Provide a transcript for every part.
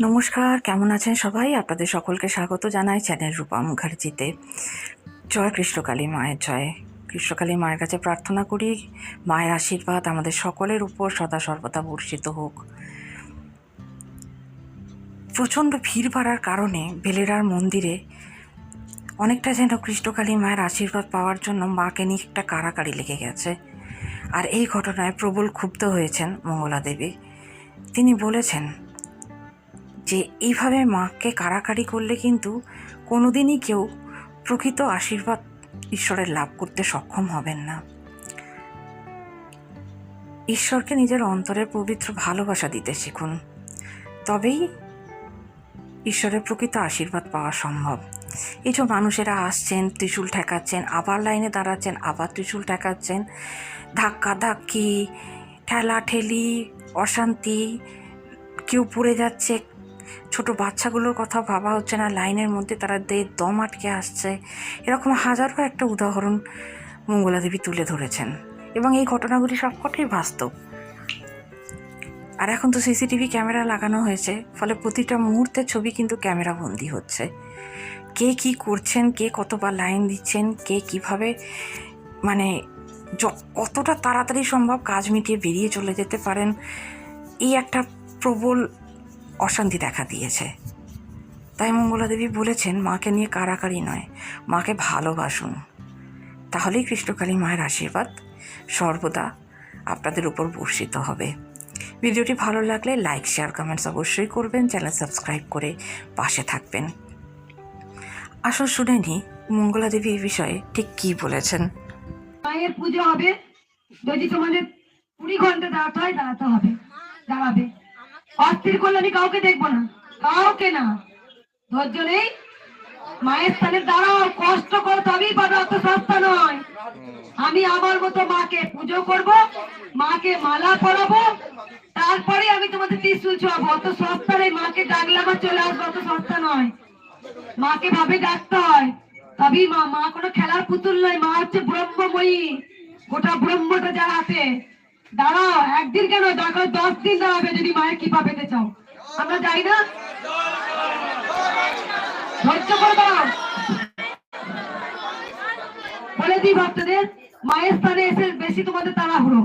নমস্কার, কেমন আছেন সবাই? আপনাদের সকলকে স্বাগত জানাই চ্যানেল রূপা মুখার্জিতে। জয় কৃষ্ণকালী মায়ের জয়। কৃষ্ণকালী মায়ের কাছে প্রার্থনা করি, মায়ের আশীর্বাদ আমাদের সকলের উপর সদা সর্বদা বর্ষিত হোক। প্রচণ্ড ভিড় বাড়ার কারণে বেলেরার মন্দিরে অনেকটা যেন কৃষ্ণকালী মায়ের আশীর্বাদ পাওয়ার জন্য মাকে নিয়ে একটা কারাকারি লেগে গেছে। আর এই ঘটনায় প্রবল ক্ষুব্ধ হয়েছেন মঙ্গলা দেবী। তিনি বলেছেন যে এইভাবে মাকে কারাকারি করলে কিন্তু কোনোদিনই কেউ প্রকৃত আশীর্বাদ ঈশ্বরের লাভ করতে সক্ষম হবেন না। ঈশ্বরকে নিজের অন্তরের পবিত্র ভালোবাসা দিতে শিখুন। তবেই ঈশ্বরের প্রকৃত আশীর্বাদ পাওয়া সম্ভব। এই যে মানুষেরা আসছেন, ত্রিশূল ঠেকাচ্ছেন, আবার লাইনে দাঁড়াচ্ছেন, আবার ত্রিশূল ঠেকাচ্ছেন ধাক্কা ধাক্কি ঠেলা ঠেলি অশান্তি, কেউ পড়ে যাচ্ছে ছোট বাচ্চাগুলোর কথা ভাবা হচ্ছে না, লাইনের মধ্যে তারা দে দম আটকে আসছে। এরকম হাজারো একটা উদাহরণ মঙ্গলা দেবী তুলে ধরেছেন এবং এই ঘটনাগুলি সবকটাই বাস্তব। আর এখন তো সিসিটিভি ক্যামেরা লাগানো হয়েছে, ফলে প্রতিটা মুহূর্তের ছবি কিন্তু ক্যামেরা বন্দি হচ্ছে। কে কি করছেন, কে কতবার লাইন দিচ্ছেন, কে কীভাবে মানে কতটা তাড়াতাড়ি সম্ভব কাজ মিটিয়ে বেরিয়ে চলে যেতে পারেন, এই একটা প্রবল অশান্তি দেখা দিয়েছে। তাই মঙ্গলা দেবী বলেছেন, মাকে নিয়ে কারাকারি নয়, মাকে ভালোবাসুন। তাহলেই কৃষ্ণকালী মায়ের আশীর্বাদ সর্বদা আপনাদের উপর বর্ষিত হবে। ভিডিওটি ভালো লাগলে লাইক, শেয়ার, কমেন্টস অবশ্যই করবেন, চ্যানেল সাবস্ক্রাইব করে পাশে থাকবেন। আসল শুনে নি মঙ্গলা দেবী এই বিষয়ে ঠিক কী বলেছেন? মায়ের পুজো হবে, যদি তোমাদের কুড়ি ঘণ্টা দাঁড়াতে হয়, দাঁড়াতে হবে, দাঁড়াবে। অস্থির আমি কাউকে দেখব না। কাউকে না। ধৈর্য নেই। মায়ের স্থানে দাঁড়াও। কষ্ট করো, তবেই পাবে অত সস্তা নয়। আমি আমার মতো মাকে পুজো করব, মাকে মালা পরাবো। তারপরে আমি তোমাদের ত্রিশুল ছোঁয়াবো। অত সস্তা নেই। মাকে ডাকলে আমার চলে আসব। অত সস্তা নয়। মাকে ভাবে ডাকতে হয়। তবেই মা মা কোনো খেলার পুতুল নয়। মা হচ্ছে ব্রহ্মময়ী। গোটা ব্রহ্মটা যার হাতে। দাঁড়াও, একদিন কেন? দরকার দশ দিন দাঁড়াবে যদি মায়ের কৃপা পেতে চাও। আমরা যাই না? ধৈর্য করে বলে দিই ভক্তদের, মায়ের স্থানে এসে বেশি তোমাদের তাড়াহুড়ো,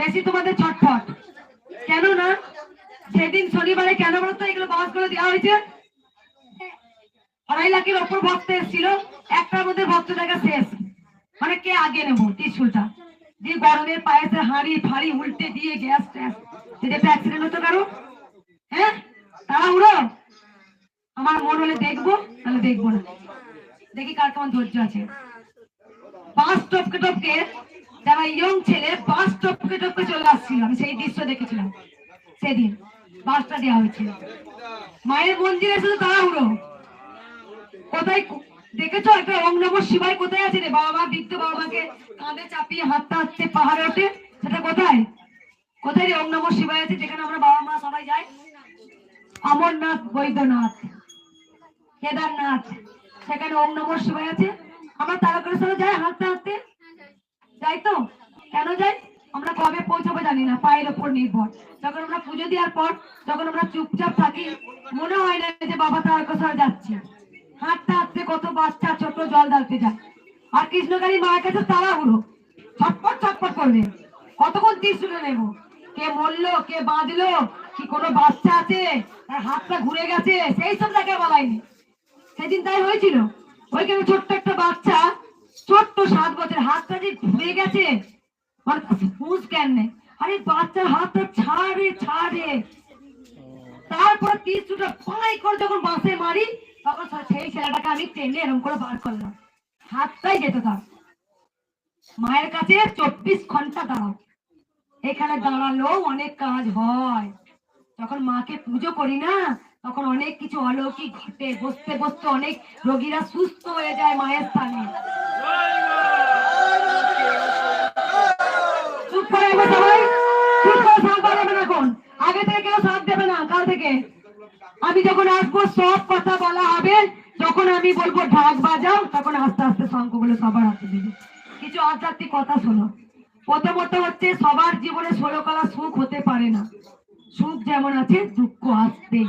বেশি তোমাদের ছটফট। কেন না? সেদিন শনিবারে কেন বলতো এগুলো বাস করে দেওয়া হয়েছে। আড়াই লাখের ওপর ভক্ত এসেছিল। একটার মধ্যে ভক্ত দেখা শেষ। মানে কে আগে নেব? ত্রিশুলটা। দিয়ে গরমের পায়েসে হাঁড়ি ফাড়ি উল্টে দিয়ে গ্যাস ট্যাস একটা অ্যাক্সিডেন্ট হতো কারও? হ্যাঁ? তারা উড়ো। আমার মন হলে দেখব, তাহলে দেখব না। দেখি কার কেমন ধৈর্য আছে। বাস টপকে টপকে যারা ইয়ং ছেলে, বাস টপকে টপকে চলে আসছিল। আমি সেই দৃশ্য দেখেছিলাম। সেদিন বাসটা দেওয়া হয়েছিল। মায়ের মন্দিরে শুধু তাড়াহুড়ো কোথায় দেখেছ? একটা ওম নম শিবাই কোথায় আছে রে? বাবা মা বৃদ্ধ বাবা মাকে কাঁধে চাপিয়ে হাতটা হাঁটতে পাহাড়ে ওঠে। সেটা কোথায়? কোথায় রে ওম নম শিবাই আছে? যেখানে আমরা বাবা, মা সবাই যাই। অমরনাথ, বৈদ্যনাথ, কেদারনাথ, সেখানে ওম নম শিবাই আছে। আমরা তারকেশ্বরে যাই হাঁটতে হাঁটতে যাই তো? কেন যাই? আমরা কবে পৌঁছাবো জানি না, পায়ের ওপর নির্ভর। যখন আমরা পুজো দেওয়ার পর, যখন আমরা চুপচাপ থাকি, মনে হয় না যে বাবা তারকেশ্বর যাচ্ছে। হাঁটতে হাঁটতে কত বাচ্চা ছোট জল ঢালতে যায়। আর কৃষ্ণকালী মায়ের কাছে তাড়াহুড়ো। ছটপট ছটপট করবে। কতক্ষণ তীর নেব? কে মরলো, কে বাঁধলো কি কোনো বাচ্চা আছে? তার হাতটা ঘুরে গেছে, সেই সব তাকে বলাইনি সেদিন তাই হয়েছিল। ওইখানে ছোট্ট একটা বাচ্চা, ছোট্ট সাত বছর হাতটা যে ঘুরে গেছে মানে জ্ঞান নেই। আরে বাচ্চার হাতটা ছাড়ে ছাড়ে। তারপরে তীরটা পাই করে যখন বাসে মারি তখন সেই ছেলেটাকে আমি টেনে এরকম করে বার করলাম। হাতটাই যেত তার মায়ের কাছে চব্বিশ ঘণ্টা দাঁড়াও। এখানে দাঁড়ালেও অনেক কাজ হয়। যখন মাকে পুজো করি না, তখন অনেক কিছু অলৌকিক ঘটে। বসতে বসতে অনেক রোগীরা সুস্থ হয়ে যায় মায়ের স্থানে। চুপ করে সবাই চুপ করে সাথ বাড়াবে না এখন আগে থেকে কেউ সাথ দেবে না কাল থেকে আমি যখন আসব, সব কথা বলা হবে। যখন আমি বলব, ঢাক বাজাও, তখন আস্তে আস্তে শঙ্কগুলো সবার হাতে দেবে। কিছু আধ্যাত্মিক কথা শোনো। প্রথমত হচ্ছে, সবার জীবনে ষোলো কলা সুখ হতে পারে না। সুখ যেমন আছে, দুঃখ আসবেই